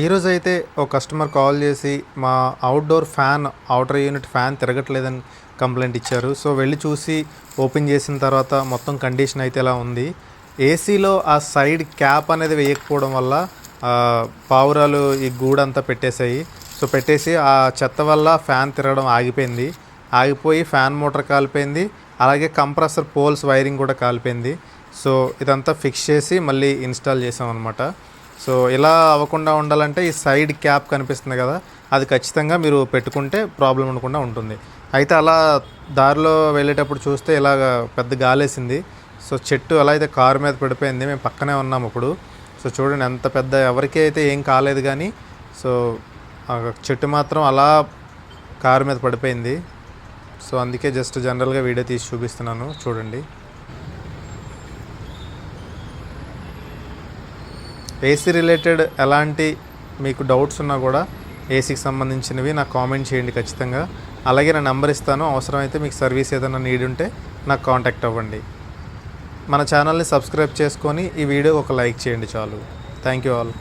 ఈరోజు అయితే ఒక కస్టమర్ కాల్ చేసి మా outdoor fan outer unit fan తిరగట్లేదని complaint ఇచ్చారు. సో వెళ్ళి చూసి ఓపెన్ చేసిన తర్వాత మొత్తం కండిషన్ అయితే ఇలా ఉంది. ఏసీలో ఆ సైడ్ క్యాప్ అనేది వేయకపోవడం వల్ల పావురాలు ఈ గూడంతా పెట్టేశాయి. సో పెట్టేసి ఆ చెత్త వల్ల ఫ్యాన్ తిరగడం ఆగిపోయింది. ఆగిపోయి ఫ్యాన్ మోటార్ కాలిపోయింది. అలాగే కంప్రెసర్ పోల్స్ వైరింగ్ కూడా కాలిపోయింది. సో ఇదంతా ఫిక్స్ చేసి మళ్ళీ ఇన్స్టాల్ చేసాం అనమాట సో ఇలా అవ్వకుండా ఉండాలంటే ఈ సైడ్ క్యాప్ కనిపిస్తుంది కదా అది ఖచ్చితంగా మీరు పెట్టుకుంటే ప్రాబ్లం ఉండకుండా ఉంటుంది. అయితే అలా దారిలో వెళ్ళేటప్పుడు చూస్తే ఇలాగ పెద్ద గాలేసింది. సో చెట్టు అలా అయితే కారు మీద పడిపోయింది మేము పక్కనే ఉన్నాం ఇప్పుడు సో చూడండి ఎంత పెద్ద ఎవరికీ అయితే ఏం కాలేదు కానీ సో ఆ చెట్టు మాత్రం అలా కారు మీద పడిపోయింది. సో అందుకే జస్ట్ జనరల్గా వీడియో తీసి చూపిస్తున్నాను చూడండి. ఏసీ రిలేటెడ్ ఎలాంటి మీకు డౌట్స్ ఉన్నా కూడా ఏసీకి సంబంధించినవి నాకు కామెంట్ చేయండి ఖచ్చితంగా. అలాగే నా నెంబర్ ఇస్తాను. అవసరమైతే మీకు సర్వీస్ ఏదైనా నీడ్ ఉంటే నాకు కాంటాక్ట్ అవ్వండి. మన ఛానల్ని సబ్స్క్రైబ్ చేసుకొని ఈ వీడియో ఒక లైక్ చేయండి చాలు. Thank you all